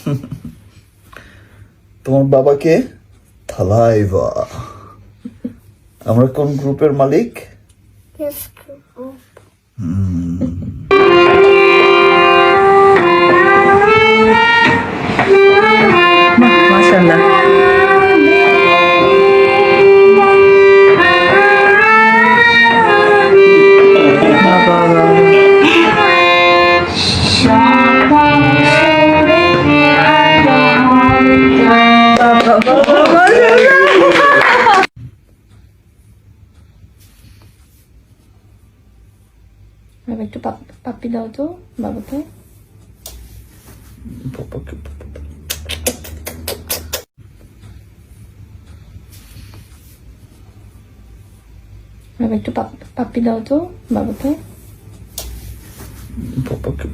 তোমার বাবাকে? থালাইভা আমরা কোন গ্রুপের মালিক? Yes, group. মাশাল্লাহ বাবা। বাবা, একটু পাপ- পাপ্পি দাও তো বাবাকে বাবাকে বাবা, একটু পাপ- পাপ্পি দাও তো বাবাকে বাবাকে